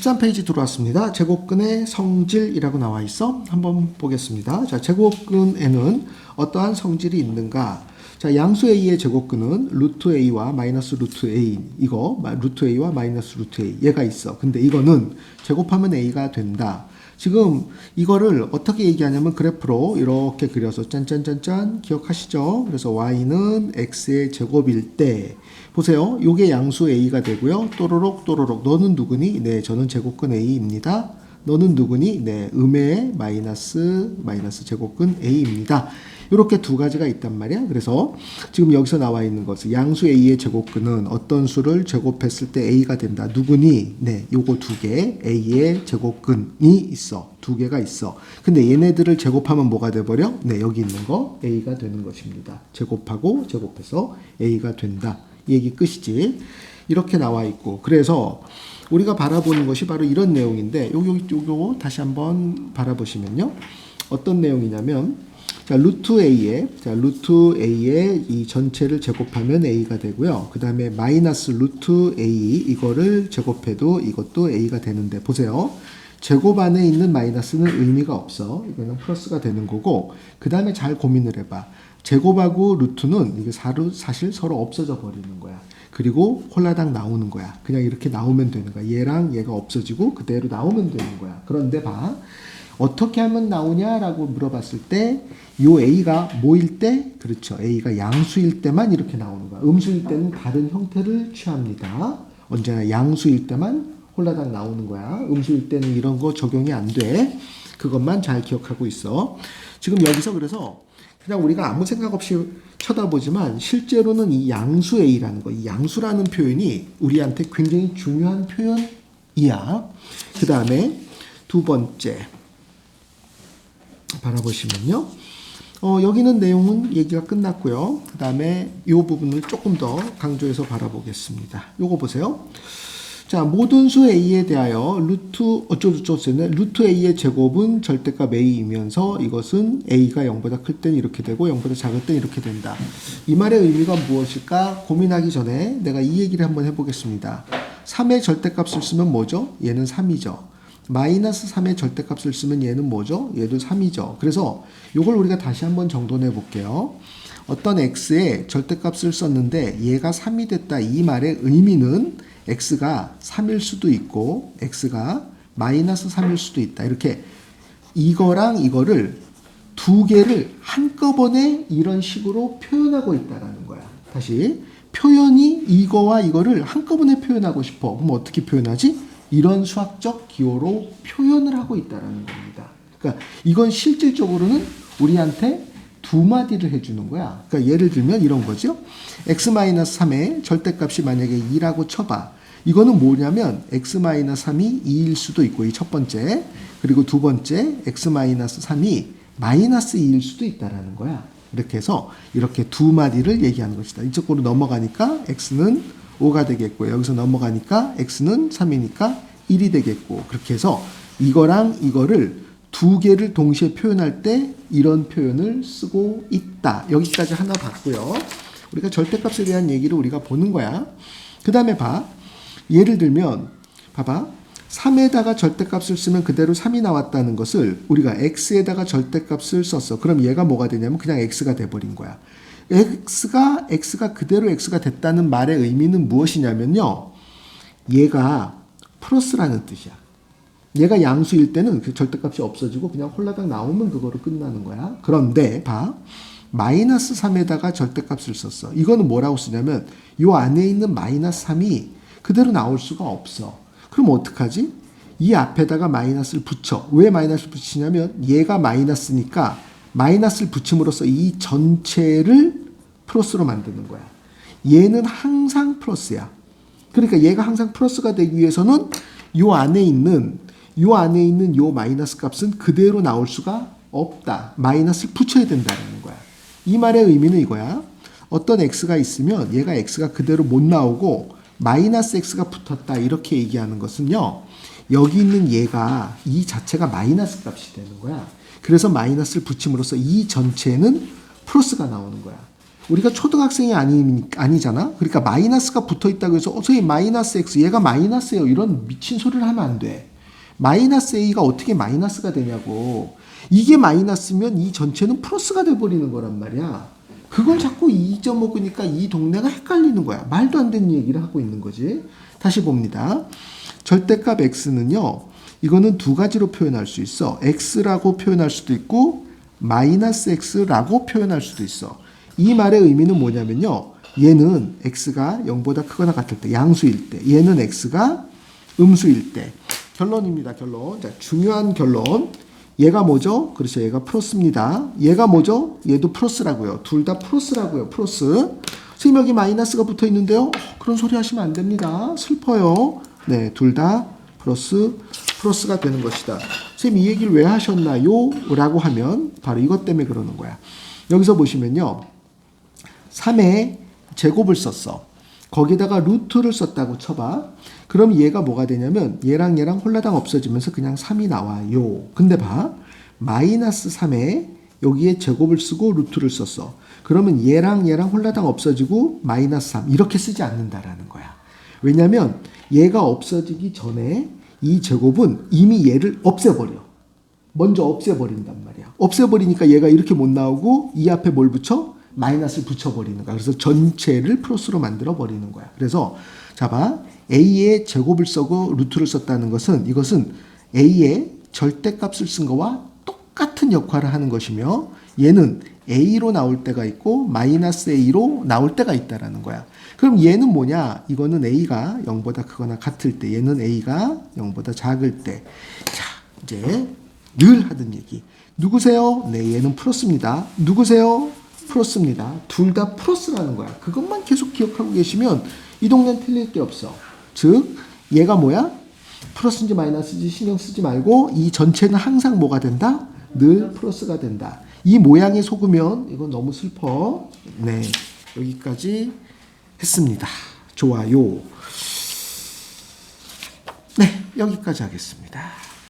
13페이지 들어왔습니다. 제곱근의 성질이라고 나와 있어. 한번 보겠습니다. 자, 제곱근에는 어떠한 성질이 있는가? 자, 양수 A의 제곱근은 루트 A와 마이너스 루트 A 이거 마- 루트 A와 마이너스 루트 A 얘가 있어. 근데 이거는 제곱하면 A가 된다. 지금 이거를 어떻게 얘기하냐면 그래프로 이렇게 그려서 짠짠짠짠 기억하시죠? 그래서 y는 x의 제곱일 때 보세요. 요게 양수 a가 되고요. 또로록 또로록 너는 누구니? 네, 저는 제곱근 a입니다. 너는 누구니? 네, 음의 마이너스 마이너스 제곱근 a입니다. 이렇게 두 가지가 있단 말이야. 그래서 지금 여기서 나와 있는 것은 양수 a의 제곱근은 어떤 수를 제곱했을 때 a가 된다. 누구니? 네, 요거 두 개 a의 제곱근이 있어. 두 개가 있어. 근데 얘네들을 제곱하면 뭐가 돼 버려? 네, 여기 있는 거 a가 되는 것입니다. 제곱하고 제곱해서 a가 된다. 이 얘기 끝이지. 이렇게 나와 있고. 그래서 우리가 바라보는 것이 바로 이런 내용인데 요요 요거 다시 한번 바라보시면요. 어떤 내용이냐면 자, 루트 a에 자, 루트 a에 이 전체를 제곱하면 a가 되고요. 그 다음에 마이너스 루트 a 이거를 제곱해도 이것도 a가 되는데 보세요. 제곱 안에 있는 마이너스는 의미가 없어. 이거는 플러스가 되는 거고 그 다음에 잘 고민을 해 봐. 제곱하고 루트는 이게 사실 서로 없어져 버리는 거야. 그리고 홀라당 나오는 거야. 그냥 이렇게 나오면 되는 거야. 얘랑 얘가 없어지고 그대로 나오면 되는 거야. 그런데 봐. 어떻게 하면 나오냐라고 물어봤을 때, 요 A가 뭐일 때? 그렇죠. A가 양수일 때만 이렇게 나오는 거야. 음수일 때는 다른 형태를 취합니다. 언제나 양수일 때만 홀라당 나오는 거야. 음수일 때는 이런 거 적용이 안 돼. 그것만 잘 기억하고 있어. 지금 여기서 그래서 그냥 우리가 아무 생각 없이 쳐다보지만 실제로는 이 양수 A라는 거, 이 양수라는 표현이 우리한테 굉장히 중요한 표현이야. 그 다음에 두 번째. 바라보시면요. 어, 여기는 내용은 얘기가 끝났고요. 그 다음에 이 부분을 조금 더 강조해서 바라보겠습니다. 요거 보세요. 자, 모든 수 a에 대하여 루트 어쩌고저쩌고 루트 a의 제곱은 절대값 a이면서 이것은 a가 0보다 클 땐 이렇게 되고 0보다 작을 땐 이렇게 된다. 이 말의 의미가 무엇일까 고민하기 전에 내가 이 얘기를 한번 해보겠습니다. 3의 절대값을 쓰면 뭐죠? 얘는 3이죠. 마이너스 3의 절대값을 쓰면 얘는 뭐죠? 얘도 3이죠. 그래서 이걸 우리가 다시 한번 정돈해 볼게요. 어떤 x의 절대값을 썼는데 얘가 3이 됐다. 이 말의 의미는 x가 3일 수도 있고 x가 마이너스 3일 수도 있다. 이렇게 이거랑 이거를 두 개를 한꺼번에 이런 식으로 표현하고 있다라는 거야. 다시 표현이 이거와 이거를 한꺼번에 표현하고 싶어. 그럼 어떻게 표현하지? 이런 수학적 기호로 표현을 하고 있다라는 겁니다. 그러니까 이건 실질적으로는 우리한테 두 마디를 해주는 거야. 그러니까 예를 들면 이런 거죠. x-3의 절대값이 만약에 2라고 쳐봐. 이거는 뭐냐면 x-3이 2일 수도 있고 이 첫 번째 그리고 두 번째 x-3이 마이너스 2일 수도 있다라는 거야. 이렇게 해서 이렇게 두 마디를 얘기하는 것이다. 이쪽으로 넘어가니까 x는 5가 되겠고 여기서 넘어가니까 x는 3이니까 1이 되겠고 그렇게 해서 이거랑 이거를 두 개를 동시에 표현할 때 이런 표현을 쓰고 있다. 여기까지 하나 봤고요. 우리가 절대값에 대한 얘기를 우리가 보는 거야. 그 다음에 봐. 예를 들면 봐봐. 3에다가 절대값을 쓰면 그대로 3이 나왔다는 것을 우리가 x에다가 절대값을 썼어. 그럼 얘가 뭐가 되냐면 그냥 x가 돼버린 거야. X가 x가 그대로 x가 됐다는 말의 의미는 무엇이냐면요. 얘가 플러스라는 뜻이야. 얘가 양수일 때는 그 절대값이 없어지고 그냥 홀라당 나오면 그거로 끝나는 거야. 그런데 봐. 마이너스 3에다가 절대값을 썼어. 이거는 뭐라고 쓰냐면 요 안에 있는 마이너스 3이 그대로 나올 수가 없어. 그럼 어떡하지? 이 앞에다가 마이너스를 붙여. 왜 마이너스를 붙이냐면 얘가 마이너스니까 마이너스를 붙임으로써 이 전체를 플러스로 만드는 거야. 얘는 항상 플러스야. 그러니까 얘가 항상 플러스가 되기 위해서는 요 안에 있는 요 안에 있는 요 마이너스 값은 그대로 나올 수가 없다. 마이너스를 붙여야 된다는 거야. 이 말의 의미는 이거야. 어떤 x가 있으면 얘가 x가 그대로 못 나오고 마이너스 x가 붙었다. 이렇게 얘기하는 것은요. 여기 있는 얘가 이 자체가 마이너스 값이 되는 거야. 그래서 마이너스를 붙임으로써 이 전체는 플러스가 나오는 거야. 우리가 초등학생이 아니, 아니잖아? 그러니까 마이너스가 붙어 있다고 해서, 어, 선생님, 마이너스 x, 얘가 마이너스예요. 이런 미친 소리를 하면 안 돼. 마이너스 a가 어떻게 마이너스가 되냐고. 이게 마이너스면 이 전체는 플러스가 돼버리는 거란 말이야. 그걸 자꾸 2.5그니까 이 동네가 헷갈리는 거야. 말도 안 되는 얘기를 하고 있는 거지. 다시 봅니다. 절대값 x는요. 이거는 두 가지로 표현할 수 있어. x라고 표현할 수도 있고 마이너스 x라고 표현할 수도 있어. 이 말의 의미는 뭐냐면요. 얘는 x가 0보다 크거나 같을 때 양수일 때 얘는 x가 음수일 때 결론입니다. 결론. 자, 중요한 결론. 얘가 뭐죠? 그렇죠. 얘가 플러스입니다. 얘가 뭐죠? 얘도 플러스라고요. 둘 다 플러스라고요. 플러스. 선생님 여기 마이너스가 붙어 있는데요. 어, 그런 소리 하시면 안 됩니다. 슬퍼요. 네, 둘 다 플러스 플러스가 되는 것이다. 선생님 이 얘기를 왜 하셨나요? 라고 하면 바로 이것 때문에 그러는 거야. 여기서 보시면요. 3의 제곱을 썼어. 거기다가 루트를 썼다고 쳐봐. 그럼 얘가 뭐가 되냐면 얘랑 얘랑 홀라당 없어지면서 그냥 3이 나와요. 근데 봐. 마이너스 3에 여기에 제곱을 쓰고 루트를 썼어. 그러면 얘랑 얘랑 홀라당 없어지고 마이너스 3 이렇게 쓰지 않는다라는 거야. 왜냐면 얘가 없어지기 전에 이 제곱은 이미 얘를 없애버려. 먼저 없애버린단 말이야. 없애버리니까 얘가 이렇게 못 나오고 이 앞에 뭘 붙여? 마이너스를 붙여버리는 거야. 그래서 전체를 플러스로 만들어 버리는 거야. 그래서 자봐 a의 제곱을 써고 루트를 썼다는 것은 이것은 a의 절대값을 쓴 거와 똑같은 역할을 하는 것이며 얘는 a로 나올 때가 있고 마이너스 a로 나올 때가 있다라는 거야. 그럼 얘는 뭐냐? 이거는 a가 0보다 크거나 같을 때 얘는 a가 0보다 작을 때. 자, 이제 늘 하던 얘기. 누구세요? 네, 얘는 플러스입니다. 누구세요? 플러스입니다. 둘 다 플러스라는 거야. 그것만 계속 기억하고 계시면 이 동네는 틀릴 게 없어. 즉, 얘가 뭐야? 플러스인지 마이너스인지 신경 쓰지 말고 이 전체는 항상 뭐가 된다? 늘 플러스가 된다. 이 모양에 속으면 이건 너무 슬퍼. 네, 여기까지 했습니다. 좋아요. 네, 여기까지 하겠습니다.